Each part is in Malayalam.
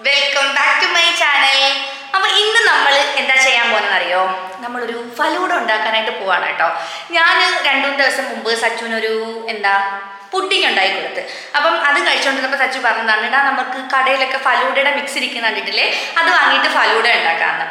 Welcome back to my channel അപ്പൊ ഇന്ന് നമ്മൾ എന്താ ചെയ്യാൻ പോകുന്നത് അറിയോ? നമ്മളൊരു ഫലൂഡ ഉണ്ടാക്കാനായിട്ട് പോവാണ് കേട്ടോ. ഞാൻ രണ്ടു ദിവസം മുമ്പ് സച്ചുവിനൊരു എന്താ പുഡിങ് ഉണ്ടായി കൊടുത്ത്. അപ്പം അത് കഴിച്ചുകൊണ്ടിരുന്നപ്പോൾ സച്ചു പറഞ്ഞതാണ് "എടാ, നമുക്ക് കടയിലൊക്കെ ഫലൂഡയുടെ മിക്സ് ഇരിക്കുന്ന കണ്ടിട്ടില്ലേ? അത് വാങ്ങിയിട്ട് ഫലൂഡ ഉണ്ടാക്കാമെന്ന്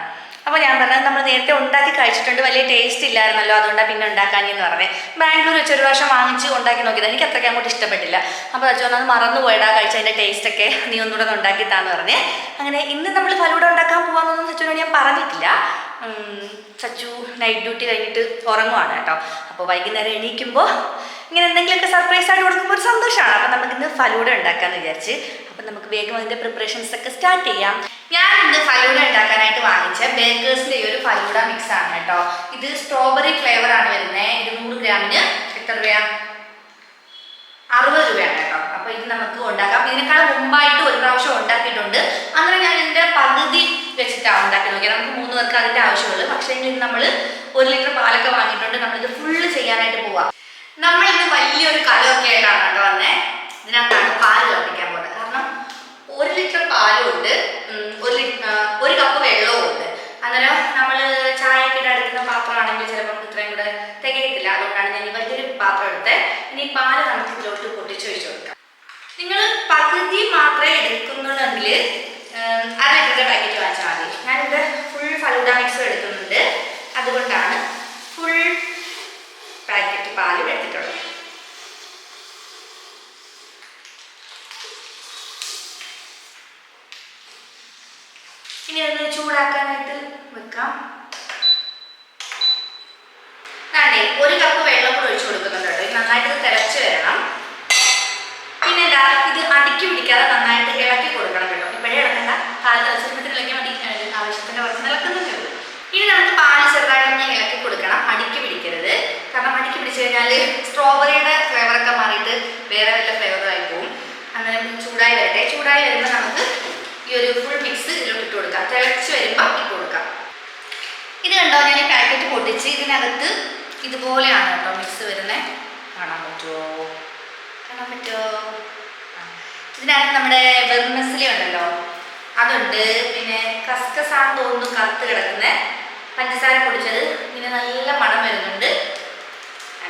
അപ്പോൾ ഞാൻ പറഞ്ഞത് നമ്മൾ നേരത്തെ ഉണ്ടാക്കി കഴിച്ചിട്ടുണ്ട്. വലിയ ടേസ്റ്റ് ഇല്ലായിരുന്നല്ലോ. അതുകൊണ്ട് പിന്നെ ഉണ്ടാക്കാനെന്ന് പറഞ്ഞത് ബാംഗ്ലൂർ വെച്ച് ഒരു വർഷം വാങ്ങിച്ച് ഉണ്ടാക്കി നോക്കിയത്. എനിക്ക് അത്രയ്ക്ക് അങ്ങോട്ട് ഇഷ്ടപ്പെട്ടില്ല. അപ്പോൾ അച്ഛൻ അത് മറന്നു പോയടാ കഴിച്ചതിന്റെ ടേസ്റ്റൊക്കെ നീ ഒന്നുകൂടെ ഒന്ന് ഉണ്ടാക്കി താന്ന് പറഞ്ഞേ. അങ്ങനെ ഇന്ന് നമ്മൾ ഫലൂടെ ഉണ്ടാക്കാൻ പോകാമെന്നൊന്നും അച്ഛനോട് ഞാൻ പറഞ്ഞിട്ടില്ല. സച്ചു നൈറ്റ് ഡ്യൂട്ടി കഴിഞ്ഞിട്ട് ഉറങ്ങുവാണ് കേട്ടോ. അപ്പോൾ വൈകുന്നേരം എണീക്കുമ്പോൾ ഇങ്ങനെ എന്തെങ്കിലുമൊക്കെ സർപ്രൈസ് ആയിട്ട് കൊടുക്കുമ്പോൾ ഒരു സന്തോഷമാണ്. അപ്പം നമുക്കിന്ന് ഫലൂഡ ഉണ്ടാക്കാമെന്ന് വിചാരിച്ച് അപ്പം നമുക്ക് വേഗം അതിന്റെ പ്രിപ്പറേഷൻസ് ഒക്കെ സ്റ്റാർട്ട് ചെയ്യാം. ഞാൻ ഇന്ന് ഫലൂഡ ഉണ്ടാക്കാനായിട്ട് വാങ്ങിച്ച ബേക്കേഴ്സിന്റെ ഈ ഒരു ഫലൂഡ മിക്സ് ആണ് കേട്ടോ. ഇത് സ്ട്രോബെറി ഫ്ലേവർ ആണ് വരുന്നത് ഇത് നൂറ് ഗ്രാമിന് എത്ര രൂപയാണ് അറുപത് രൂപയാണ് കേട്ടോ. അപ്പോൾ ഇത് നമുക്ക് ഉണ്ടാക്കാം. ഇതിനേക്കാൾ മുമ്പായിട്ട് ഒരു പ്രാവശ്യം ഉണ്ടാക്കിയിട്ടുണ്ട്. അങ്ങനെ ഞാൻ ഇതിന്റെ പകുതി വെച്ചിട്ടാണ് ഉണ്ടാക്കി നോക്കിയത് നമുക്ക് മൂന്ന് പേർക്ക് അതിന്റെ ആവശ്യമുള്ളൂ. പക്ഷേ ഇത് നമ്മൾ ഒരു ലിറ്റർ പാലൊക്കെ വാങ്ങിയിട്ടുണ്ട്. നമ്മളിത് ഫുള്ള് ചെയ്യാനായിട്ട് പോവാം. നമ്മൾ ഇന്ന് വലിയൊരു കലമൊക്കെ ആയിട്ടാണ് കേട്ടോ വന്നേ. ഇതിനകത്താണ് പാൽ തിളപ്പിക്കാൻ പോകുന്നത്. കാരണം ഒരു ലിറ്റർ പാലും ഉണ്ട് ഒരു ഒരു കപ്പ് വെള്ളവും ഉണ്ട്. അന്നേരം നമ്മൾ ചായയൊക്കെ എടുക്കുന്ന പാത്രമാണെങ്കിൽ ചിലപ്പോൾ നമുക്ക് ഇത്രയും കൂടെ തികയത്തില്ല. അതുകൊണ്ടാണ് ഞാൻ ഈ വലിയൊരു പാത്രം എടുത്തത് ഇനി പാൽ നമുക്ക് ഇതിലോട്ട് പൊട്ടിച്ചു വെച്ചു കൊടുക്കാം. നിങ്ങൾ പകുതി മാത്രമേ എടുക്കുന്നുള്ളെങ്കിൽ ഫലൂഡ എടുക്കുന്നുണ്ട്. അതുകൊണ്ടാണ് ഫുൾ പാക്കറ്റ് പാലും എടുത്തിട്ടുള്ളത്. ഇനി ഒന്ന് ചൂടാക്കാനായിട്ട് വെക്കാം. ഒരു കപ്പ് വെള്ളം കൂടെ ഒഴിച്ചു കൊടുക്കുന്നുണ്ട് കേട്ടോ ഇത് നന്നായിട്ട് ഇത് തിളച്ച് വരണം പിന്നെ എന്താ ഇത് അടുക്കി പിടിക്കാതെ നന്നായിട്ട് ഇളക്കി കൊടുക്കണം കേട്ടോ ഇപ്പോഴേ ഇളക്കണ്ട പാൽ തിളച്ചിരുന്നത്തിൽ ഇളക്കി മതി ഏഹ് ആവശ്യത്തിന്റെ പുറത്ത് ഇളക്കുന്നതേ ഉള്ളൂ ഇനി നമുക്ക് പാൽ ചെറുതായിട്ടൊന്ന് ഇളക്കി കൊടുക്കണം അടുക്കി പിടിക്കരുത് കാരണം അടുക്കി പിടിച്ചു കഴിഞ്ഞാൽ സ്ട്രോബെറിയുടെ ഫ്ലേവറൊക്കെ മാറിയിട്ട് വേറെ വല്ല ഫ്ലേവറായി പോകും അങ്ങനെ ചൂടായി വരട്ടെ. ചൂടായി വരുമ്പോൾ നമുക്ക് ഈ ഒരു ഫുൾ മിക്സ് ഇതിലോട്ട് ഇട്ട് കൊടുക്കാം. തിളച്ച് വരുമ്പോൾ ഇട്ട് കൊടുക്കാം. ഇത് കണ്ടോ? ഞാൻ പാക്കറ്റ് പൊട്ടിച്ച് ഇതിനകത്ത് ഇതുപോലെയാണ് കേട്ടോ മിക്സ് വരുന്നത് കാണാൻ പറ്റുമോ കാണാൻ പറ്റുമോ ഇതിനകത്ത് നമ്മുടെ വെർമസിലി ഉണ്ടല്ലോ. അതുണ്ട്. പിന്നെ കസ്കസാന്ന് തോന്നുന്നു കറുത്ത് കിടക്കുന്നത് പഞ്ചസാര പൊടിച്ചത്. ഇങ്ങനെ നല്ല മണം വരുന്നുണ്ട്.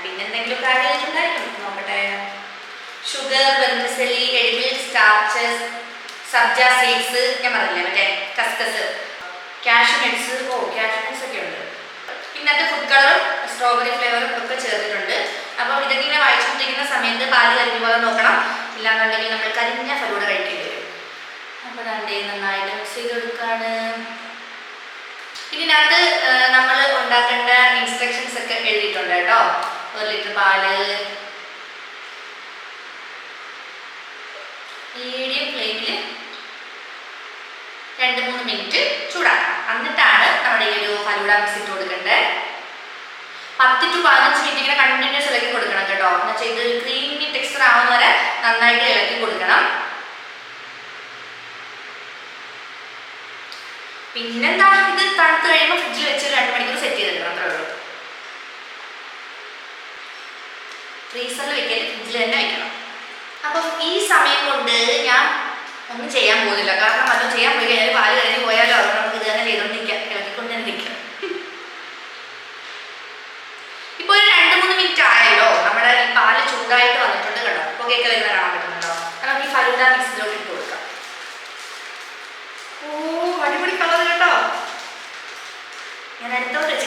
പിന്നെ എന്തെങ്കിലും ആഡ് ചെയ്തിട്ടുണ്ടായിരിക്കും നോക്കട്ടെ ഷുഗർ ബന്ധസലി എഡിബിൾ സ്റ്റാർച്ചസ് സബ്ജ സീഡ്സ് ഞാൻ പറഞ്ഞില്ലേ മറ്റേ കസ്കസ് കാഷ്യൂ നട്ട്സ് ഓ നട്ട്സ് ഒക്കെ ഉണ്ട്. പിന്നെ അത് ഫുഡ് കളറും സ്ട്രോബെറി ഫ്ലേവറും ഒക്കെ ചേർത്തിട്ടുണ്ട്. അപ്പോൾ ഇതൊക്കെ ഇങ്ങനെ വായിച്ചുകൊണ്ടിരിക്കുന്ന സമയത്ത് പാൽ കരിഞ്ഞു പോലെ നോക്കണം. ഇല്ലാന്നുണ്ടെങ്കിൽ നമ്മൾ കരിഞ്ഞ ഫലൂടെ കഴിക്കേണ്ടി വരും. അപ്പോൾ രണ്ട് നന്നായിട്ട് മിക്സ് ചെയ്ത് കൊടുക്കുകയാണ് ഇതിനകത്ത് നമ്മൾ ഉണ്ടാക്കേണ്ട ഇൻസ്ട്രക്ഷൻസ് ഒക്കെ എഴുതിയിട്ടുണ്ട് കേട്ടോ. ഒരു ലിറ്റർ പാൽ. മീഡിയം ഫ്ലെയിമിൽ രണ്ട് മൂന്ന് മിനിറ്റ് ചൂടാക്കണം. എന്നിട്ടാണ് നമ്മുടെ ഈ ഒരു ഫലൂഡ മിക്സ് ഇട്ട് കൊടുക്കേണ്ടത് പത്ത് ടു പതിനഞ്ച് മിനിറ്റ് ഇങ്ങനെ കണ്ടിന്യൂസ് ഇളക്കി കൊടുക്കണം കേട്ടോ. എന്ന് വെച്ചാൽ ഇത് ക്രീമി ടെക്സ്ചർ ആവുന്ന വരെ നന്നായിട്ട് ഇളക്കി കൊടുക്കണം. പിന്നെന്താ? ഇത് തണുത്ത് കഴിയുമ്പോൾ ഫ്രിഡ്ജിൽ വെച്ച് രണ്ട് മണിക്കൂർ സെറ്റ് ചെയ്തെടുക്കണം. അത്രേ ഉള്ളൂ. ഫ്രീസറിൽ വെക്കരുത് ഫ്രിഡ്ജിൽ തന്നെ വെക്കണം. അപ്പം ഈ സമയം കൊണ്ട് ഞാൻ ഒന്നും ചെയ്യാൻ പോകുന്നില്ല. കാരണം അത് ചെയ്യാൻ പോയി കഴിഞ്ഞാൽ പാൽ കഴിഞ്ഞ് പോയാലോ? അവർ നമുക്ക് ഇത് തന്നെ ചെയ്തുകൊണ്ടിരിക്കാം ഇളക്കിക്കൊണ്ട് തന്നെ നിൽക്കാം ഇപ്പോൾ ഒരു രണ്ട് മൂന്ന് മിനിറ്റ് ആയല്ലോ. നമ്മുടെ ഈ പാൽ ചൂടായിട്ട് വന്നിട്ടുണ്ട് കേട്ടോ. പുകയൊക്കെ വരുന്ന കാണാൻ പറ്റുന്നുണ്ടോ? നമുക്ക് ഈ ഫലൂദ മിക്സിലോട്ട് ഇട്ട് കൊടുക്കാം. ഓ അടിപൊളി കളർ കേട്ടോ. ഞാൻ കാണിച്ചു തരാവേ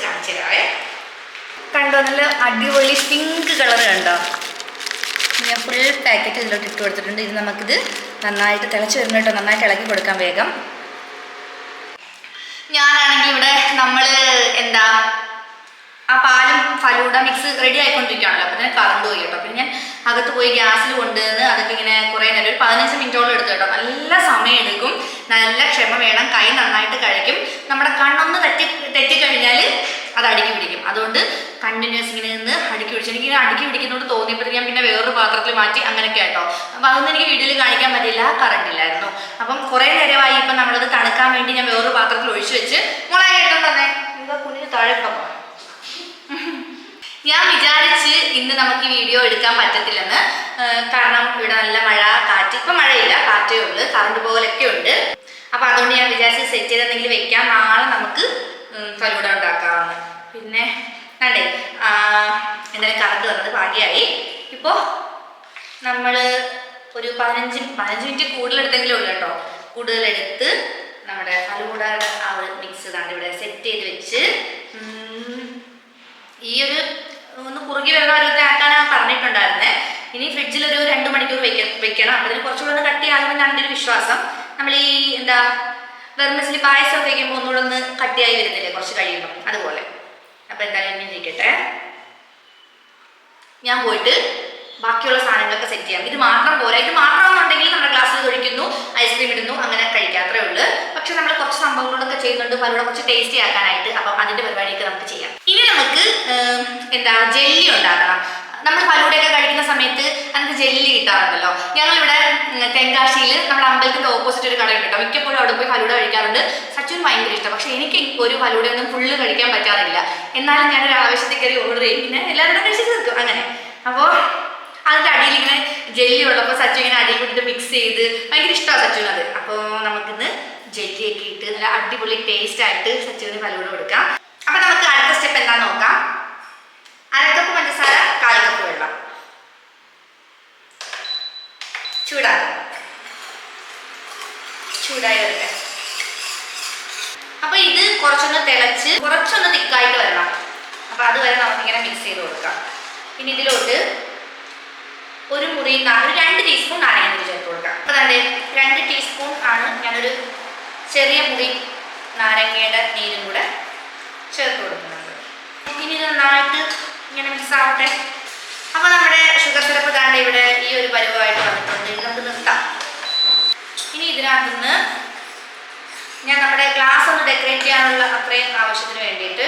കണ്ടോ? നല്ല അടിപൊളി പിങ്ക് കളർ കണ്ടോ? ഞാൻ ഫുൾ പാക്കറ്റ് ഇതിലോട്ട് ഇട്ട് കൊടുത്തിട്ടുണ്ട്. ഇത് നമുക്കിത് നന്നായിട്ട് തിളച്ച് വരുന്ന കേട്ടോ. നന്നായിട്ട് ഇളക്കി കൊടുക്കാം വേഗം. ഞാനാണെങ്കിൽ ഇവിടെ നമ്മൾ എന്താ ആ പാലും ഫലൂഡ മിക്സ് റെഡി ആയിക്കൊണ്ടിരിക്കുകയാണല്ലോ. അപ്പം തന്നെ കറണ്ട് പോയി കേട്ടോ. അപ്പം ഞാൻ അകത്ത് പോയി ഗ്യാസിൽ കൊണ്ടുവന്ന് അതൊക്കെ ഇങ്ങനെ കുറേ നേരം ഒരു പതിനഞ്ച് മിനിറ്റോളം എടുത്തു കേട്ടോ. നല്ല സമയം എടുക്കും. നല്ല ക്ഷമ വേണം. കൈ നന്നായിട്ട് കഴിക്കും നമ്മുടെ കണ്ണൊന്ന് തെറ്റി തെറ്റിക്കഴിഞ്ഞാൽ അത് അടുക്കി പിടിക്കും. അതുകൊണ്ട് കണ്ടിന്യൂസ് ഇങ്ങനെ നിന്ന് അടുക്കി പിടിച്ചു എനിക്ക് അടുക്കി പിടിക്കുന്നതുകൊണ്ട് തോന്നിയപ്പോഴത്തേക്ക് ഞാൻ പിന്നെ വേറൊരു പാത്രത്തിൽ മാറ്റി അങ്ങനെയൊക്കെ കേട്ടോ അപ്പം അതൊന്നും എനിക്ക് വീഡിയോയിൽ കാണിക്കാൻ പറ്റില്ല കറണ്ട് ഇല്ലായിരുന്നു. അപ്പം കുറേ നേരമായി ഇപ്പം നമ്മളത് തണുക്കാൻ വേണ്ടി ഞാൻ വേറൊരു പാത്രത്തിൽ ഒഴിച്ചു വെച്ച് മുളക് കേട്ടോ തന്നെ. എന്താ കുഞ്ഞിന് താഴെ ഞാൻ വിചാരിച്ച് ഇന്ന് നമുക്ക് ഈ വീഡിയോ എടുക്കാൻ പറ്റത്തില്ലെന്ന് കാരണം ഇവിടെ നല്ല മഴ കാറ്റ്. ഇപ്പം മഴയില്ല കാറ്റേ ഉള്ളൂ കറണ്ട് പോകലൊക്കെ ഉണ്ട്. അപ്പം അതുകൊണ്ട് ഞാൻ വിചാരിച്ച് സെറ്റ് ചെയ്തെന്തെങ്കിലും വെക്കാം. നാളെ നമുക്ക് ഫലൂട ഉണ്ടാക്കാമെന്ന് പിന്നെ കണ്ടേ എന്തായാലും കറക്റ്റ് വന്നത് ഭാഗ്യമായി ഇപ്പോൾ നമ്മൾ ഒരു പതിനഞ്ച് പതിനഞ്ച് മിനിറ്റ് കൂടുതലെടുത്തെങ്കിലും ഉള്ളു കേട്ടോ. കൂടുതലെടുത്ത് നമ്മുടെ ഫലൂഡയുടെ ആ ഒരു മിക്സ് ഇതാണ് ഇവിടെ സെറ്റ് ചെയ്ത് വെച്ച് ഈ ഒരു ഒന്ന് കുറുകി വരുന്ന ആക്കാനാണ് പറഞ്ഞിട്ടുണ്ടായിരുന്നേ. ഇനി ഫ്രിഡ്ജിൽ ഒരു രണ്ട് മണിക്കൂർ വെക്ക വെക്കണം. അതിന് കുറച്ചുകൂടെ ഒന്ന് കട്ടിയാകുമെന്നാണ് എന്റെ ഒരു വിശ്വാസം. നമ്മൾ ഈ എന്താ വെർമസിൽ പായസം വയ്ക്കുമ്പോൾ ഒന്നുകൂടെ ഒന്ന് കട്ടിയായി വരുന്നില്ലേ? കുറച്ച് കഴിയുമ്പോൾ അതുപോലെ. അപ്പോൾ എന്തായാലും ഇനി ഇരിക്കട്ടെ. ഞാൻ പോയിട്ട് ബാക്കിയുള്ള സാധനങ്ങളൊക്കെ സെറ്റ് ചെയ്യാം. ഇത് മാത്രം പോരാ. ഇത് മാത്രമാണെന്നുണ്ടെങ്കിൽ നമ്മുടെ ഗ്ലാസ്സിൽ ഒഴിക്കുന്നു ഐസ്ക്രീം ഇടുന്നു അങ്ങനെ കഴിക്കാത്രേ ഉള്ളൂ. പക്ഷെ നമ്മൾ കുറച്ച് സംഭവങ്ങളൊക്കെ ചെയ്യുന്നുണ്ട്. പലരുടെ കുറച്ച് ടേസ്റ്റി ആക്കാനായിട്ട്. അപ്പം അതിന്റെ പരിപാടിയൊക്കെ നമുക്ക് ചെയ്യാം. ഇനി നമുക്ക് എന്താ ജെല്ലി ഉണ്ടാക്കണം. നമ്മൾ ഫലൂടയൊക്കെ കഴിക്കുന്ന സമയത്ത് നമുക്ക് ജെല്ലി കിട്ടാറുണ്ടല്ലോ. ഞങ്ങളിവിടെ തെങ്കാശിയിൽ നമ്മുടെ അമ്പലത്തിന്റെ ഓപ്പോസിറ്റ് ഒരു കടയുണ്ട് കേട്ടോ. മിക്കപ്പോഴും അവിടെ പോയി ഫലൂട കഴിക്കാറുണ്ട്. സച്ചിന് ഭയങ്കര ഇഷ്ടം. പക്ഷെ എനിക്ക് ഒരു ഫലൂടയൊന്നും ഫുള്ള് കഴിക്കാൻ പറ്റാറില്ല. എന്നാലും ഞാനൊരു ആവശ്യത്തിൽ കയറി ഓർഡർ ചെയ്യും. പിന്നെ എല്ലാവരും കഴിച്ച് തീർക്കും. അങ്ങനെ. അപ്പോൾ അതിന്റെ അടിയിൽ ഇങ്ങനെ ജെല്ലി ഉള്ളപ്പോൾ സച്ചു ഇങ്ങനെ അടിയിൽ കൂട്ടിട്ട് മിക്സ് ചെയ്ത് ഭയങ്കര ഇഷ്ടമാണ് സച്ചുവിന് അത് അപ്പോൾ നമുക്കിന്ന് ജെല്ലിയൊക്കെ ഇട്ട് നല്ല അടിപൊളി ടേസ്റ്റ് ആയിട്ട് സച്ചുവിന് ഫലൂട കൊടുക്കാം. അപ്പോൾ നമുക്ക് അടുത്ത സ്റ്റെപ്പ് എന്താണെന്ന് നോക്കാം. അരക്കപ്പ് പഞ്ചസാര കാൽ കപ്പ് വെള്ളം. ചൂടാക്കും. ചൂടായി വരട്ടെ. അപ്പൊ ഇത് കുറച്ചൊന്ന് തിളച്ച് കുറച്ചൊന്ന് തിക്കായിട്ട് വരണം. അപ്പൊ അതുവരെ നമുക്കിങ്ങനെ മിക്സ് ചെയ്ത് കൊടുക്കാം. ഇനി ഇതിലോട്ട് ഒരു മുറി ഒരു രണ്ട് ടീസ്പൂൺ നാരങ്ങ ചേർത്ത് കൊടുക്കാം. അപ്പൊ തന്നെ രണ്ട് ടീസ്പൂൺ ആണ് ഞാനൊരു ചെറിയ മുറി നാരങ്ങയുടെ നീരും കൂടെ ചേർത്ത് കൊടുക്കുന്നത്. ഇനി നന്നായിട്ട് ഇങ്ങനെ മിക്സ് അപ്പൊ നമ്മുടെ ഷുഗർ സിറപ്പ് താണ്ട് ഇവിടെ ഈ ഒരു പരുവമായിട്ട് വന്നിട്ടുണ്ട്. നമുക്ക് നിർത്താം. ഇനി ഇതിനകത്ത് നിന്ന് ഞാൻ നമ്മുടെ ഗ്ലാസ് ഒന്ന് ഡെക്കറേറ്റ് ചെയ്യാനുള്ള അത്രയും ആവശ്യത്തിന് വേണ്ടിയിട്ട്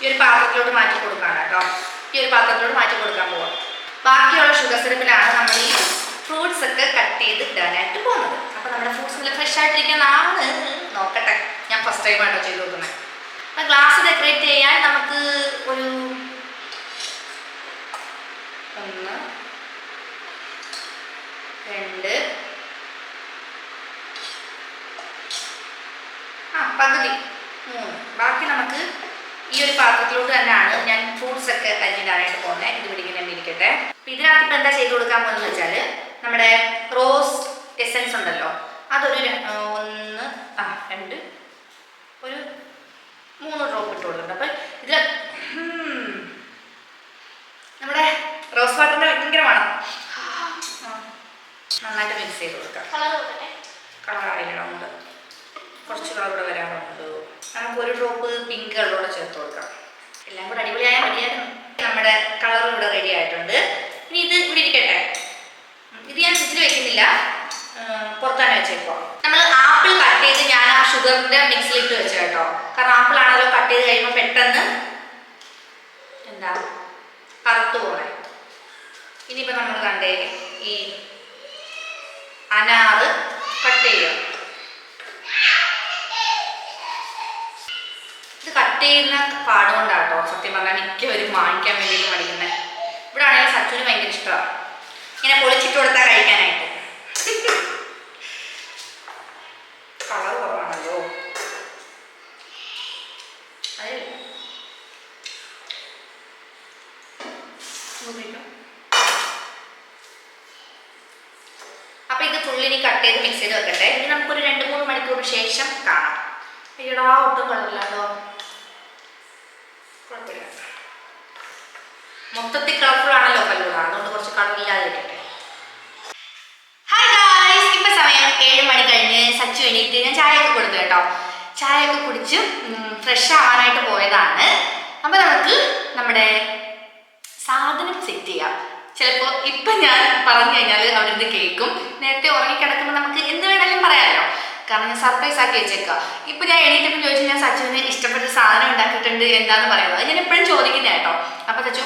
ഈ ഒരു പാത്രത്തിലോട്ട് മാറ്റി കൊടുക്കാം കേട്ടോ. ഈ ഒരു പാത്രത്തിലോട്ട് മാറ്റി കൊടുക്കാൻ പോവാം. ബാക്കിയുള്ള ഷുഗർ സിറപ്പിലാണ് നമ്മൾ ഈ ഫ്രൂട്ട്സ് ഒക്കെ കട്ട് ചെയ്ത് ഇടാനായിട്ട് പോകുന്നത്. അപ്പോൾ നമ്മുടെ ഫ്രൂട്ട്സ് നല്ല ഫ്രഷ് ആയിട്ടിരിക്കുന്നതാണ്. നോക്കട്ടെ. ഞാൻ ഫസ്റ്റ് ടൈം ആയിട്ടോ ചെയ്ത് നോക്കുന്നത്. അപ്പം ഗ്ലാസ് ഡെക്കറേറ്റ് ചെയ്യാൻ നമുക്ക് ഒരു ഒന്ന് രണ്ട് ആ പകുതി മൂന്ന്. ബാക്കി നമുക്ക് ഈ ഒരു പാത്രത്തിലോട്ട് തന്നെയാണ് ഞാൻ ഫ്രൂട്ട്സ് ഒക്കെ അരിഞ്ഞിടാനായിട്ട് പോകുന്നത് ഇത് പിടിക്കുന്ന ഇരിക്കട്ടെ അപ്പൊ ഇതിനകത്ത് ഇപ്പം എന്താ ചെയ്ത് കൊടുക്കാൻ പോകുന്നത് വെച്ചാൽ നമ്മുടെ റോസ് എസൻസ് ഉണ്ടല്ലോ. അതൊരു ഒന്ന് ആ രണ്ട് ഒരു മൂന്ന് ഡ്രോപ്പ് ഇട്ട് കൊടുക്കുന്നുണ്ട് അപ്പം ഇതിൽ നമ്മുടെ റോസ് വാട്ടറിന്റെ ഭയങ്കര മണം. നന്നായിട്ട് മിക്സ് ചെയ്ത് കൊടുക്കാം. കളർ ആയില്ല നമ്മൾ കുറച്ച് കളർ കൂടെ വരാറുണ്ട്. നമുക്ക് ഒരു ഡ്രോപ്പ് പിങ്ക് കളറോടെ ചേർത്ത് കൊടുക്കാം. എല്ലാം കൂടെ അടിപൊളിയായാൽ മതിയായിരുന്നു. നമ്മുടെ കളർ ഇവിടെ റെഡി ആയിട്ടുണ്ട്. ഇനി ഇത് ഇവിടെ ഇരിക്കട്ടെ. ഇത് ഞാൻ ഫ്രിഡ്ജിൽ വെക്കുന്നില്ല. പുറത്താണ് വെച്ചേക്കോ നമ്മൾ ആപ്പിൾ കട്ട് ചെയ്ത് ഞാൻ ആ ഷുഗറിന്റെ മിക്സിലിട്ട് വെച്ചു കേട്ടോ. കാരണം ആപ്പിൾ ആണല്ലോ കട്ട് ചെയ്ത് കഴിയുമ്പോൾ പെട്ടെന്ന് എന്താ കറുത്തു പോണേ ഇനിയിപ്പോൾ നമ്മൾ കണ്ടേ ഈ അനാറ് കട്ട് ചെയ്യുക. ഇത് കട്ട് ചെയ്യുന്ന പാടുകൊണ്ടാട്ടോ സത്യം പറഞ്ഞാൽ മിക്കവരും വാങ്ങിക്കാൻ വേണ്ടിയിട്ട് മടിക്കുന്നത് ഇവിടെ ആണെങ്കിൽ സച്ചുവിന് ഭയങ്കര ഇഷ്ടമാണ് ഇങ്ങനെ പൊളിച്ചിട്ട് കൊടുത്താൽ കഴിക്കാനായിട്ട്. കളർ കുറവാണല്ലോ അതേ നോക്കിക്കോ ഇത് കട്ട് ചെയ്ത് മിക്സ് ചെയ്ത് വെക്കട്ടെ. ഇനി നമുക്കൊരു രണ്ട് മൂന്ന് മണിക്കൂർ ശേഷം കാണാം. അയ്യടാ ഒട്ടും കളറില്ലല്ലോ കുഴപ്പമില്ല. മൊത്തത്തിൽ കളർഫുൾ ആണല്ലോ കല്ലൂർ അതുകൊണ്ട് കുറച്ച് കളറില്ലാതിരിക്കട്ടെ. ഹായ് ഗായ്സ് ഇപ്പൊ സമയം ഏഴ് മണി കഴിഞ്ഞ് സച്ചു എണീറ്റ് ഞാൻ ചായയൊക്കെ കൊടുത്തു കേട്ടോ. ചായയൊക്കെ കുടിച്ച് ഫ്രഷ് ആവാനായിട്ട് പോയതാണ്. അപ്പൊ നമുക്ക് നമ്മുടെ സാധനം സെറ്റ് ചെയ്യാം. ചിലപ്പോൾ ഇപ്പം ഞാൻ പറഞ്ഞു കഴിഞ്ഞാൽ നിന്ന് കേൾക്കും. നേരത്തെ ഉറങ്ങിക്കിടക്കുമ്പോൾ നമുക്ക് എന്ത് വേണമെങ്കിലും പറയാമല്ലോ കാരണം ഞാൻ സർപ്രൈസ് ആക്കി വെച്ചേക്കാം ഇപ്പം ഞാൻ എണീറ്റപ്പോൾ ചോദിച്ചു ഞാൻ സച്ചുവിന് ഇഷ്ടപ്പെട്ട സാധനം ഉണ്ടാക്കിയിട്ടുണ്ട് എന്താന്ന് പറയുന്നത്. ഞാൻ എപ്പോഴും ചോദിക്കുന്ന കേട്ടോ. അപ്പം Sachu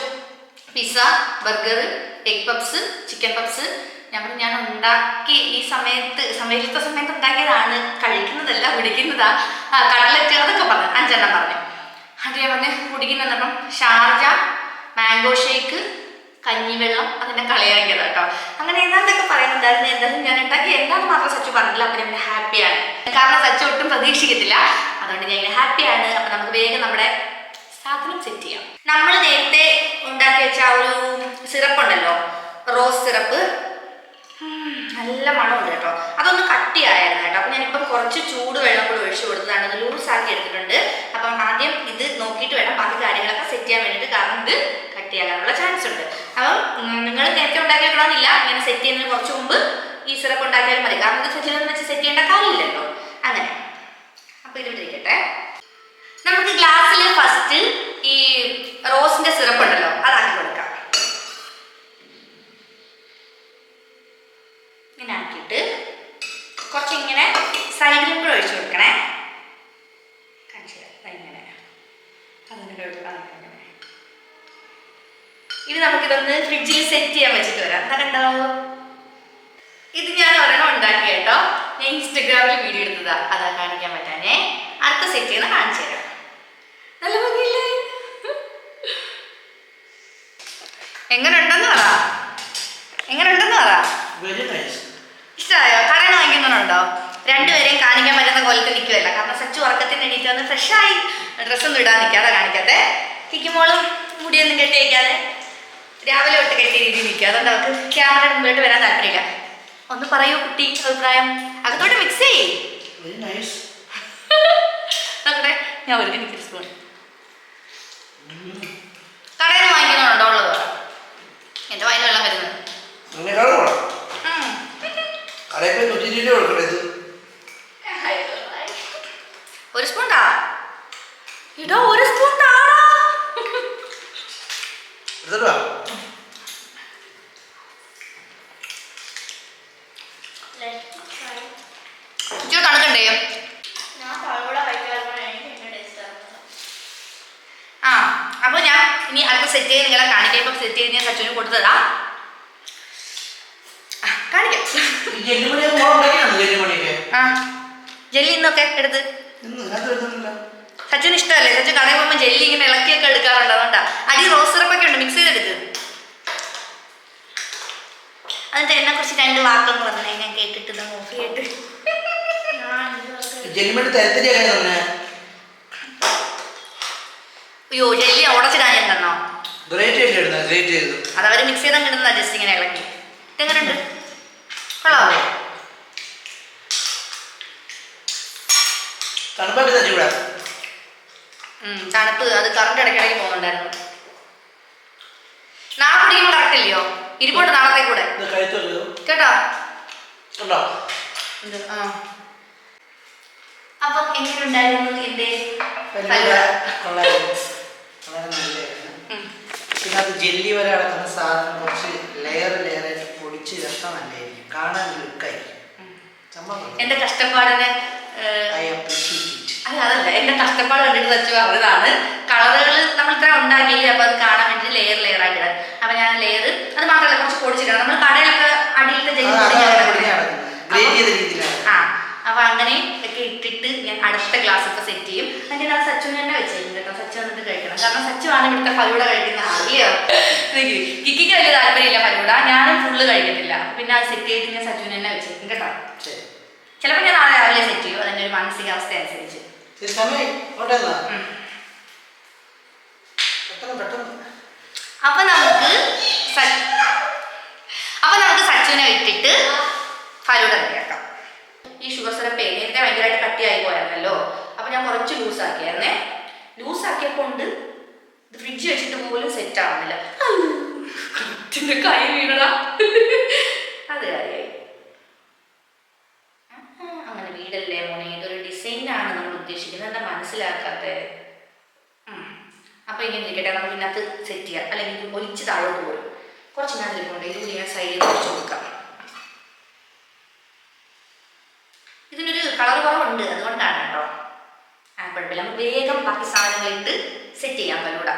pizza burger egg puffs chicken puffs ഞാൻ പറഞ്ഞു ഞാൻ ഉണ്ടാക്കി ഈ സമയത്ത് സമയത്തെ സമയത്ത് ഉണ്ടാക്കിയതാണ്. കഴിക്കുന്നതല്ല കുടിക്കുന്നതാ. ആ കട്ട്ലറ്റ് അതൊക്കെ പറഞ്ഞു. അഞ്ചെണ്ണം പറഞ്ഞു. അത് ഞാൻ പറഞ്ഞു കുടിക്കുന്നതെണ്ണം ഷാർജ മാംഗോ ഷേക്ക് കഞ്ഞിവെള്ളം അതിനെ കളിയാക്കിയത് കേട്ടോ അങ്ങനെ ഏതാണ്ടൊക്കെ പറയുന്നുണ്ടായിരുന്നു എന്തായാലും ഞാൻ ഉണ്ടാക്കി എന്താണെന്ന് മാത്രം സച്ചു പറഞ്ഞില്ല അപ്പം ഞാൻ ഹാപ്പിയാണ് കാരണം സച്ചു ഒട്ടും പ്രതീക്ഷിക്കത്തില്ല. അതുകൊണ്ട് ഞാൻ ഹാപ്പിയാണ് അപ്പം നമുക്ക് വേഗം നമ്മുടെ സാധനം സെറ്റ് ചെയ്യാം. നമ്മൾ നേരത്തെ ഉണ്ടാക്കി വെച്ച ആ ഒരു സിറപ്പ് ഉണ്ടല്ലോ റോസ് സിറപ്പ്. നല്ല മണമുണ്ട് കേട്ടോ. അതൊന്ന് കട്ടിയായിരുന്നു കേട്ടോ. അപ്പം ഞാനിപ്പം കുറച്ച് ചൂട് വെള്ളം കൂടി ഒഴിച്ചു കൊടുത്തതാണ്. അത് ലൂസാക്കി എടുത്തിട്ടുണ്ട്. അപ്പം ആദ്യം ഇത് നോക്കിയിട്ട് വേണം ബാക്കി കാര്യങ്ങളൊക്കെ സെറ്റ് ചെയ്യാൻ വേണ്ടിയിട്ട്. കാരണം ഇത് കട്ടിയാകാനുള്ള ചാൻസ് ഉണ്ട്. അപ്പം നിങ്ങൾ നേരത്തെ ഉണ്ടാക്കി വെക്കണമെന്നില്ല ഇങ്ങനെ സെറ്റ് ചെയ്യുന്നതിന് കുറച്ച് മുമ്പ് ഈ സിറപ്പ് ഉണ്ടാക്കിയാലും മതി. കാരണം ഇത് ഫ്രിഡ്ജിലൊന്നും വെച്ച് സെറ്റ് ചെയ്യേണ്ട കാര്യമില്ലല്ലോ. അങ്ങനെ. അപ്പോൾ ഇത് വിട്ടിരിക്കട്ടെ. നമുക്ക് ഗ്ലാസ്സിൽ ഫസ്റ്റ് ഈ റോസിന്റെ സിറപ്പ് ഉണ്ടല്ലോ അതാക്കി കൊടുക്കാം. ഇങ്ങനെ ആക്കിയിട്ട് കുറച്ച് ഇങ്ങനെ സൈഡിലും കൂടെ ഒഴിച്ചു കൊടുക്കണേ. കാണിച്ചു. ഇങ്ങനെ. അങ്ങനെ കൊടുക്കാം അങ്ങനെ. നമുക്ക് ഇതൊന്ന് ഫ്രിഡ്ജിൽ സെറ്റ് ചെയ്യാൻ വെച്ചിട്ട് വരാം. എന്താ കണ്ടോ ഇത് ഞാൻ ഒരെണ്ണം ഉണ്ടാക്കി കേട്ടോ. ഞാൻ ഇൻസ്റ്റഗ്രാമിൽ വീഡിയോ എടുത്തതാ. അതാ കാണിക്കാൻ പറ്റാനേ അടുത്ത സെറ്റ് ചെയ്യുന്ന കാണിച്ചു തരാം. നല്ല ഭംഗിയില്ലേ? എങ്ങനെ ഉണ്ടെന്ന് പറ. എങ്ങനെ ഉണ്ടെന്ന് പറ ഇഷ്ടമായോ നിന്ന് വാങ്ങിക്കുന്നുണ്ടോ രണ്ടുപേരെയും കാണിക്കാൻ പറ്റുന്ന കൊല്ലത്ത് നിൽക്കുമല്ല കാരണം സച്ചു ഉറക്കത്തിന് എണീറ്റ് വന്ന് ഫ്രഷായി ഡ്രസ്സൊന്നും ഇടാൻ നിൽക്കാതെ കാണിക്കാതെ കിക്കുമോളും മുടിയൊന്നും കെട്ടി വയ്ക്കാതെ രാവിലെ തൊട്ട് കെട്ടിയ രീതിയിൽ നിൽക്കുക. അതുകൊണ്ട് അവർക്ക് ക്യാമറ മുമ്പിലോട്ട് വരാൻ താല്പര്യമില്ല. ഒന്ന് പറയൂ കുട്ടി അഭിപ്രായം. അകത്തോട്ട് മിക്സ് ചെയ്യേ. നോക്കട്ടെ ഞാൻ ഒരു എനിക്ക് സ്പൂൺ കടയിൽ നിന്ന് വാങ്ങിക്കുന്നുണ്ടോ ഉള്ളത്? പറ എന്റെ വായിൽ വെള്ളം വരുന്നത് ഒരു സ്പൂൺ താ ഇടോ ഒരു സ്പൂൺ താടാ എടുത്തിട്ട് വാ ഇച്ചിരി തണുക്കണ്ടേ ആ അപ്പോൾ ഞാൻ ഇനി അടുത്ത സെറ്റ് ചെയ്ത് നിങ്ങളെ കാണിക്കാം ഇപ്പം സെറ്റ് ചെയ്ത് ഞാൻ സച്ചുവിന് കൊടുത്തതാ ആ, കാണിക്കാം ഈ ജെല്ലിമണി മോളുണ്ടാക്കിയാണ് ജെല്ലിമണിയൊക്കെ ആ ജെല്ലി ഇന്നൊക്കെ എടുത്ത്. സച്ചിന് ഇഷ്ടമല്ലേ? സച്ചു കടയിൽ പോകുമ്പോൾ ജെല്ലി ഇങ്ങനെ ഇളക്കിയൊക്കെ എടുക്കാറുണ്ട് അതുകൊണ്ടാ. അടി റോസ് സിറപ്പൊക്കെ ഉണ്ട് മിക്സ് ചെയ്തെടുത്ത് എന്നിട്ട് എന്നെ കുറിച്ച് രണ്ട് വാക്കൊന്ന് പറഞ്ഞു ഞാൻ കേട്ടിട്ട് അയ്യോ ജെല്ലി ഉടച്ചിടാൻ ഞാൻ തന്നോ? ഗ്രേറ്റ് ചെയ്ത് ഗ്രേറ്റ് ചെയ്ത്. അത് മിക്സ് ചെയ്താൽ കിട്ടുന്ന ജസ്റ്റ് ഇങ്ങനെ ഇളക്കി. ഇതെങ്ങനെയുണ്ട് കൊള്ളാവോ തണുപ്പൊക്കെ ഉം, തണുപ്പ്. അത് കറണ്ട് ഇടയ്ക്കിടയ്ക്ക് പോകുന്നുണ്ടായിരുന്നു. നാളെ പിടിക്കുമ്പോൾ കറക്റ്റ് ഇല്ലയോ? ഇരിപ്പോട്ട് നാളത്തെ കൂടെ. കേട്ടോ. അപ്പം എങ്ങനെയുണ്ടായിരുന്നു എന്റെ പിന്നെ അത് ജെല്ലി വരെ അടക്കുന്ന സാധനം കുറച്ച് ലെയർ ലെയർ ആയിട്ട് പൊടിച്ച് രസം കാണാൻ എന്റെ കഷ്ടപ്പാടിനെ അല്ല അതല്ല എന്റെ കഷ്ടപ്പാട് കണ്ടിട്ട് വെച്ച് പറഞ്ഞതാണ് കളറുകൾ നമ്മൾ ഇത്ര ഉണ്ടാക്കിയില്ല അപ്പൊ അത് കാണാൻ വേണ്ടി ലെയർ ലെയർ ആയിട്ട് അപ്പൊ ഞാൻ ലെയർ അത് മാത്രമല്ല കുറച്ച് പൊടിച്ചിട്ടാണ്. നമ്മൾ കടയിലൊക്കെ അടിയിലത്തെ ജെല്ലി അപ്പൊ അങ്ങനെ ഒക്കെ ഇട്ടിട്ട് ഞാൻ അടുത്ത ക്ലാസ് ഒക്കെ സെറ്റ് ചെയ്യും. അതിന്റെ ഞാൻ സച്ചു തന്നെ വെച്ചേക്കും കേട്ടോ. സച്ചു വന്നിട്ട് കഴിക്കണം. കാരണം സച്ചു ആണ് ഇവിടുത്തെ ഫലൂട കഴിക്കുന്ന ആളിയോ കിക്കിക്ക് വലിയ താല്പര്യമില്ല ഫലൂട. ഞാനും ഫുള്ള് കഴിക്കത്തില്ല. പിന്നെ അത് സെറ്റ് ചെയ്ത് ഞാൻ സച്ചു തന്നെ വെച്ചേക്കും കേട്ടോ. ചിലപ്പോൾ ഞാൻ നാളെ രാവിലെ സെറ്റ് ചെയ്യും. അതിന്റെ ഒരു മാനസികാവസ്ഥ അനുസരിച്ച്. അപ്പൊ നമുക്ക് അപ്പൊ നമുക്ക് സച്ചുവിനെ ഇട്ടിട്ട് ഫലൂട റെഡിയാക്കാം ഈ ഷുഗർ സിറപ്പ് നേരത്തെ ഭയങ്കരമായിട്ട് കട്ടിയായി പോയായിരുന്നല്ലോ. അപ്പൊ ഞാൻ കുറച്ച് ലൂസ് ആക്കിയായിരുന്നേ. ലൂസ് ആക്കിയപ്പോൾ ഉണ്ട്. ഇത് ഫ്രിഡ്ജ് വെച്ചിട്ട് പോലും സെറ്റ് ആവുന്നില്ല. കൈ വീണടാ. അത് കാര്യമായി അങ്ങനെ വീടല്ലേ മോനെ? ഇതൊരു ഡിസൈനാണ് നമ്മൾ ഉദ്ദേശിക്കുന്നത്. എന്താ മനസ്സിലാക്കാത്തത് അപ്പോൾ അപ്പൊ ഇങ്ങനെ ഇരിക്കട്ടെ? നമുക്ക് ഇതിനകത്ത് സെറ്റ് ചെയ്യാം. അല്ലെങ്കിൽ ഒലിച്ച് താഴോട്ട് പോരും. കുറച്ച് നല്ല ഇതുകൊണ്ട് ഇത് ഞാൻ സൈഡിൽ കുറച്ച് കൊടുക്കാം ഇതിനൊരു കളർ കുറവുണ്ട് അതുകൊണ്ടാണ് കേട്ടോ ആ കുഴപ്പമില്ല നമുക്ക് വേഗം ബാക്കി സാധനങ്ങളിട്ട് സെറ്റ് ചെയ്യാൻ പറ്റൂടാ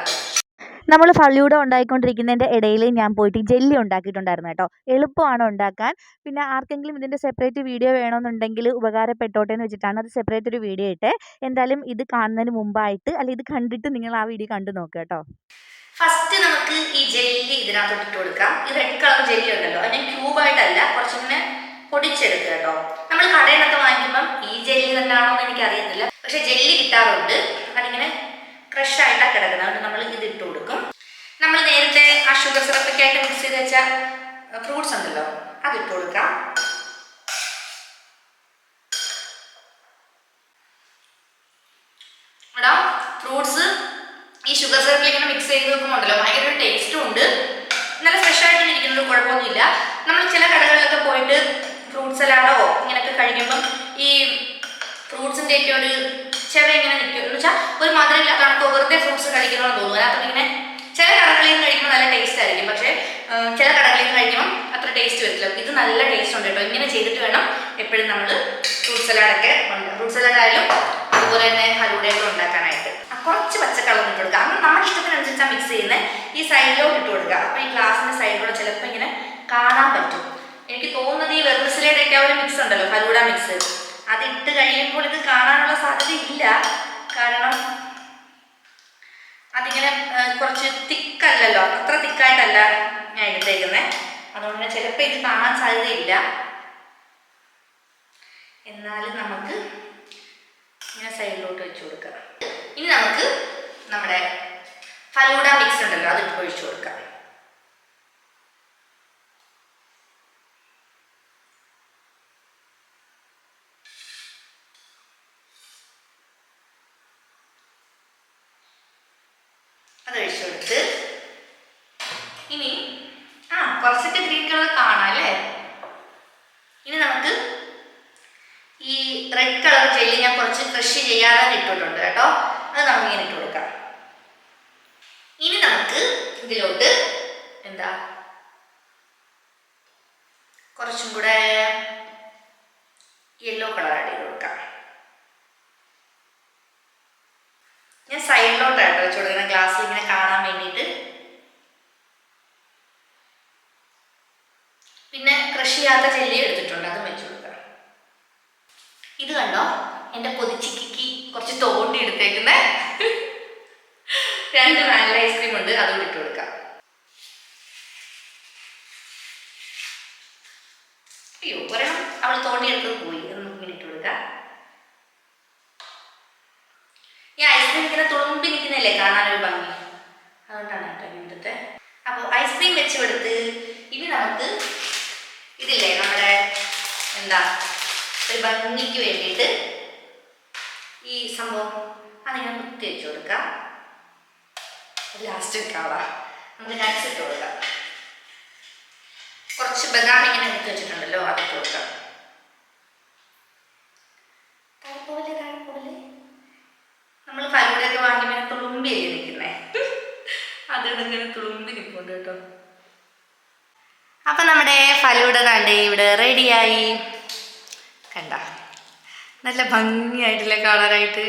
നമ്മൾ ഫലൂഡ ഉണ്ടാക്കിക്കൊണ്ടിരിക്കുന്നതിന്റെ ഇടയിൽ ഞാൻ പോയിട്ട് ജെല്ലി ഉണ്ടാക്കിയിട്ടുണ്ടായിരുന്നു കേട്ടോ. എളുപ്പമാണ് ഉണ്ടാക്കാൻ. പിന്നെ ആർക്കെങ്കിലും ഇതിന്റെ സെപ്പറേറ്റ് വീഡിയോ വേണമെന്നുണ്ടെങ്കിൽ ഉപകാരപ്പെട്ടോട്ടെ എന്ന് വെച്ചിട്ടാണ് അത് സെപ്പറേറ്റ് ഒരു വീഡിയോ ഇട്ട്. എന്തായാലും ഇത് കാണുന്നതിന് മുമ്പായിട്ട് അല്ല ഇത് കണ്ടിട്ട് നിങ്ങൾ ആ വീഡിയോ കണ്ടു നോക്കുക കേട്ടോ. ഫസ്റ്റ് നമുക്ക് ഈ ജെല്ലി ഇതിനകത്തോട്ട് ഇട്ട് കൊടുക്കാം. ഈ റെഡ് കളർ ജെല്ലി ഉണ്ടല്ലോ അത് ഞാൻ ക്യൂബായിട്ടല്ല കുറച്ചിങ്ങനെ പൊടിച്ചെടുക്കുക കേട്ടോ. നമ്മൾ കടയിൽ നിന്നൊക്കെ വാങ്ങിക്കുമ്പം ഈ ജെല്ലി തന്നെയാണോ എന്ന് എനിക്ക് അറിയത്തില്ല പക്ഷെ ജെല്ലി കിട്ടാറുണ്ട്. അതിങ്ങനെ ക്രഷ് ആയിട്ടാണ് കിടക്കുന്നത്. അതുകൊണ്ട് നമ്മൾ ഇത് ഇട്ട് കൊടുക്കും. നമ്മൾ നേരത്തെ ആ ഷുഗർ സിറപ്പൊക്കെ ആയിട്ട് മിക്സ് ചെയ്ത് വെച്ച ഫ്രൂട്ട്സ് ഉണ്ടല്ലോ അത് ഇട്ട് കൊടുക്കാം. എടാ ഫ്രൂട്ട്സ് ഈ ഷുഗർ സിറപ്പിൽ ഇങ്ങനെ മിക്സ് ചെയ്ത് വെക്കുമ്പോണ്ടല്ലോ ഭയങ്കര ഒരു ടേസ്റ്റും ഉണ്ട്. നല്ല ഫ്രഷ് ആയിട്ട് ഇരിക്കുന്നത് കുഴപ്പമൊന്നുമില്ല. നമ്മൾ ചില കടകളിലൊക്കെ പോയിട്ട് ഫ്രൂട്ട് സലാഡോ ഇങ്ങനെയൊക്കെ കഴിക്കുമ്പം ഈ ഫ്രൂട്ട്സിന്റെ ഒക്കെ ഒരു ചെവ ഇങ്ങനെ നിൽക്കും എന്ന് വെച്ചാൽ ഒരു മധുരമില്ല കണക്കോ വെറുതെ ഫ്രൂട്ട്സ് കഴിക്കണമെന്ന് തോന്നും അതിനകത്ത് ഇങ്ങനെ ചില കടകളിൽ നിന്ന് കഴിക്കുമ്പോൾ നല്ല ടേസ്റ്റ് ആയിരിക്കും. പക്ഷേ ചില കടകളിൽ നിന്ന് കഴിക്കുമ്പോൾ അത്ര ടേസ്റ്റ് വരില്ല ഇത് നല്ല ടേസ്റ്റ് ഉണ്ട് കേട്ടോ. ഇങ്ങനെ ചെയ്തിട്ട് വേണം എപ്പോഴും നമ്മൾ ഫ്രൂട്ട് സലാഡൊക്കെ ഉണ്ട് ഫ്രൂട്ട് സലാഡ് ആയാലും അതുപോലെ തന്നെ ഹലൂടയൊക്കെ ഉണ്ടാക്കാനായിട്ട്. കുറച്ച് പച്ചക്കളർ ഇട്ട് കൊടുക്കുക. അങ്ങനെ നമ്മുടെ ഇഷ്ടത്തിനനുസരിച്ചാണ് മിക്സ് ചെയ്യുന്നത് ഈ സൈഡിലോട്ട് ഇട്ട് കൊടുക്കുക. അപ്പോൾ ഈ ഗ്ലാസിന്റെ സൈഡിലൂടെ ചിലപ്പോൾ ഇങ്ങനെ കാണാൻ പറ്റും. എനിക്ക് തോന്നുന്നത് ഈ വെർമിസിലയുടെ ഒക്കെ ഒരു മിക്സ് ഉണ്ടല്ലോ ഫലൂഡ മിക്സ് അത് ഇട്ട് കഴിയുമ്പോൾ ഇത് കാണാനുള്ള സാധ്യത ഇല്ല കാരണം അതിങ്ങനെ കുറച്ച് തിക്കല്ലല്ലോ അത്ര തിക്കായിട്ടല്ല ഞാൻ എടുത്തേക്കുന്നത് അതുകൊണ്ട് തന്നെ ചിലപ്പോൾ ഇത് കാണാൻ സാധ്യതയില്ല. എന്നാലും നമുക്ക് ഇങ്ങനെ സൈഡിലോട്ട് വെച്ച് കൊടുക്കാം. ഇനി നമുക്ക് നമ്മുടെ ഫലൂഡ മിക്സ് ഉണ്ടല്ലോ അത് ഒഴിച്ചു കൊടുക്കാം അത് ഒഴിച്ചു കൊടുത്ത് ഇനി ആ കുറച്ചൊക്കെ ഗ്രീൻ കളർ കാണാം അല്ലേ? ഇനി നമുക്ക് ഈ റെഡ് കളർ ജെല്ലി ഞാൻ കുറച്ച് ക്രഷ് ചെയ്യാതെ ഇട്ടിട്ടുണ്ട് കേട്ടോ. അത് നമുക്ക് ഇങ്ങനെ ഇട്ട് കൊടുക്കാം. ഇനി നമുക്ക് ഇതിലോട്ട് എന്താ? കുറച്ചും കൂടെ യെല്ലോ കളർ ആഡ് ചെയ്ത് കൊടുക്കാം. ഞാൻ സൈഡിലോട്ടാണ് വെച്ച് കൊടുക്കുന്ന ഗ്ലാസ്സിൽ ഇങ്ങനെ കാണാൻ വേണ്ടിയിട്ട് പിന്നെ കൃഷി ചെയ്യാത്ത ചെല്ലി എടുത്തിട്ടുണ്ട് അതും വെച്ച് കൊടുക്കണം. ഇത് കണ്ടോ? എന്റെ കൊതിച്ചിക്കിക്ക് കുറച്ച് തോണ്ടി എടുത്തേക്കുന്നേ രണ്ട് വാനില ഐസ്ക്രീം ഉണ്ട് അതും ഇട്ട് കൊടുക്കാം. അയ്യോ ഒരെണ്ണം അവൾ തോണ്ടി എടുത്തത് പോയി നമുക്കിങ്ങനെ ഇട്ട് കൊടുക്കാം. ഈ ഐസ്ക്രീം ഇങ്ങനെ തുളുമ്പി നിൽക്കുന്നില്ലേ കാണാനൊരു ഭംഗി? അതുകൊണ്ടാണ് കേട്ടോ ഇവിടുത്തെ അപ്പോൾ ഐസ്ക്രീം വെച്ച് കൊടുത്ത് ഇനി നമുക്ക് ഇതില്ലേ നമ്മുടെ എന്താ ഒരു ഭംഗിക്ക് വേണ്ടിയിട്ട് ഈ സംഭവം അതിങ്ങനെ കുത്തി വെച്ച് കൊടുക്കാം. ലാസ്റ്റ് വെക്കാവാം നമുക്ക് നട്സ് ഇട്ട് കൊടുക്കാം. കുറച്ച് ബദാം ഇങ്ങനെ എടുത്ത് വെച്ചിട്ടുണ്ടല്ലോ അതിട്ട് കൊടുക്കാം. താഴെ പോവല്ലേ താഴെ പോവല്ലേ നമ്മൾ ഫലൂടയൊക്കെ വാങ്ങി ഇങ്ങനെ തുളുമ്പി നിൽക്കുന്നേ? അതിങ്ങനെ തുളുമ്പി നിൽക്കുന്നുണ്ട് കേട്ടോ. ഫലൂട കണ്ടേ ഇവിടെ റെഡിയായി കണ്ട? നല്ല ഭംഗിയായിട്ടില്ലേ കളറായിട്ട്.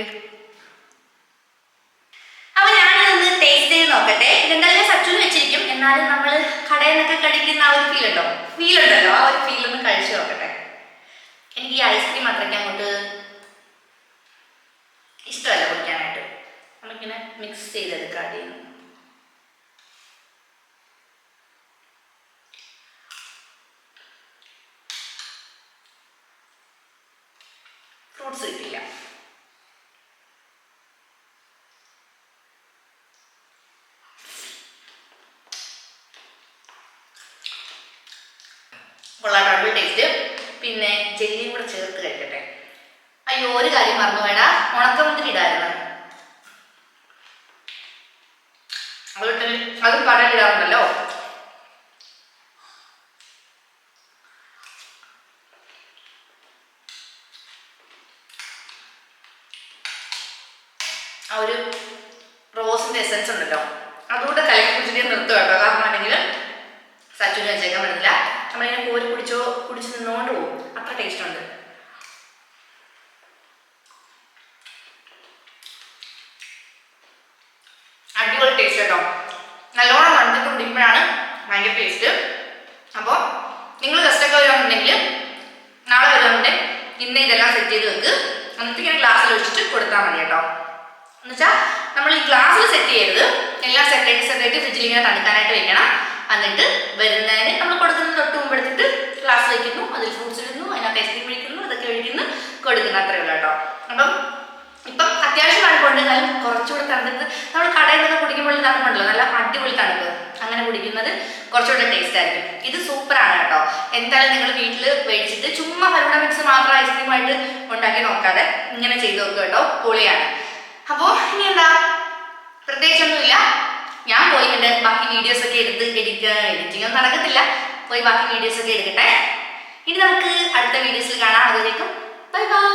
അപ്പൊ ഞാനിതൊന്ന് ടേസ്റ്റ് ചെയ്ത് നോക്കട്ടെ. ഇതെന്തായാലും സച്ചുവിന് വെച്ചിരിക്കും? എന്നാലും നമ്മൾ കടയിൽ നിന്നൊക്കെ കടിക്കുന്ന ആ ഒരു ഫീൽ ഉണ്ടോ? ഫീൽ ഉണ്ടല്ലോ. ആ ഒരു ഫീൽ ഒന്ന് കഴിച്ചു നോക്കട്ടെ. എനിക്ക് ഈ ഐസ്ക്രീം അത്രയ്ക്ക് അങ്ങോട്ട് ഇഷ്ടമല്ല കുടിക്കാനായിട്ട്. നമുക്കിങ്ങനെ മിക്സ് ചെയ്തെടുക്കാം അതിൽ നിന്ന് ഫ്രൂട്ട്സ് കിട്ടില്ല കൊള്ളാട്ടോ അടിപൊളി ടേസ്റ്റ് പിന്നെ ജെല്ലിയും കൂടെ ചേർത്ത് കഴിക്കട്ടെ അയ്യോ ഒരു കാര്യം മറന്നു വേടാ ഉണക്കമുന്തിരി ഇടായിരുന്നു അതിട്ട് അത് കടലിടാറുണ്ടല്ലോ ആ ഒരു റോസിന്റെ എസെൻസ് ഉണ്ടല്ലോ. അതുകൊണ്ട് കലക്കി കുടിച്ചിട്ട് നിർത്തുക കേട്ടോ. കാരണം അല്ലെങ്കിൽ സച്ചുവിന് വെച്ചേക്കാൻ പറ്റില്ല നമ്മളിങ്ങനെ കോരി കുടിച്ചോ കുടിച്ച് നിന്നുകൊണ്ട് പോകും. അത്ര ടേസ്റ്റ് ഉണ്ട് അടിപൊളി ടേസ്റ്റ് കേട്ടോ നല്ലോണം മണത്തിട്ട് കുടിക്കുമ്പോഴാണ് ഭയങ്കര ടേസ്റ്റ് അപ്പോൾ നിങ്ങൾ ഗസ്റ്റൊക്കെ വരുവാണെന്നുണ്ടെങ്കിൽ നാളെ വരുവാണെന്നുണ്ടെങ്കിൽ ഇന്ന് ഇതെല്ലാം സെറ്റ് ചെയ്ത് വെക്ക് എന്നിട്ട് ഇങ്ങനെ ഗ്ലാസ്സിൽ ഒഴിച്ചിട്ട് കൊടുത്താൽ മതി കേട്ടോ എന്നുവെച്ചാൽ നമ്മൾ ഈ ഗ്ലാസ്സിൽ സെറ്റ് ചെയ്യരുത് എല്ലാം സെപ്പറേറ്റ് സെപ്പറേറ്റ് ഫ്രിഡ്ജിൽ ഇങ്ങനെ തണുക്കാനായിട്ട് വെക്കണം. എന്നിട്ട് വരുന്നതിന് നമ്മൾ കൊടുക്കുന്ന തൊട്ട് മുമ്പ് എടുത്തിട്ട് ഗ്ലാസ് വയ്ക്കുന്നു. അതിൽ ഫ്രൂട്ട്സ് ഇടുന്നു അതിനകത്ത് ഐസ്ക്രീം കഴിക്കുന്നു അതൊക്കെ ഒഴിക്കുന്നു കൊടുക്കുന്നു. അത്രേ ഉള്ളൂ കേട്ടോ. അപ്പം ഇപ്പം അത്യാവശ്യം തണുപ്പുണ്ട്. എന്നാലും കുറച്ചുകൂടെ തണുത്ത് നമ്മൾ കടയിൽ നിന്ന് കുടിക്കുമ്പോൾ തണുപ്പുണ്ടല്ലോ. നല്ല അടിപൊളി തണുപ്പ്. അങ്ങനെ കുടിക്കുന്നത് കുറച്ചുകൂടെ ടേസ്റ്റ് ആയിരിക്കും. ഇത് സൂപ്പറാണ് കേട്ടോ. എന്തായാലും നിങ്ങൾ വീട്ടിൽ മേടിച്ചിട്ട് ചുമ്മാ ഫലൂഡ മിക്സ് മാത്രം ഐസ്ക്രീമായിട്ട് ഉണ്ടാക്കി നോക്കാതെ ഇങ്ങനെ ചെയ്ത് നോക്കുക കേട്ടോ. പൊളിയാണ്. അപ്പോൾ ഇനി എന്താ? പ്രത്യേകിച്ചൊന്നുമില്ല. ഞാൻ പോയി ബാക്കി വീഡിയോസ് ഒക്കെ എടുത്ത് എഡിറ്റ് എഡിറ്റിംഗ് ഒന്നും നടക്കത്തില്ല. പോയി ബാക്കി വീഡിയോസ് ഒക്കെ എടുക്കട്ടെ. ഇനി നമുക്ക് അടുത്ത വീഡിയോസിൽ കാണാം. അതുവരേക്കും ബൈ ബൈ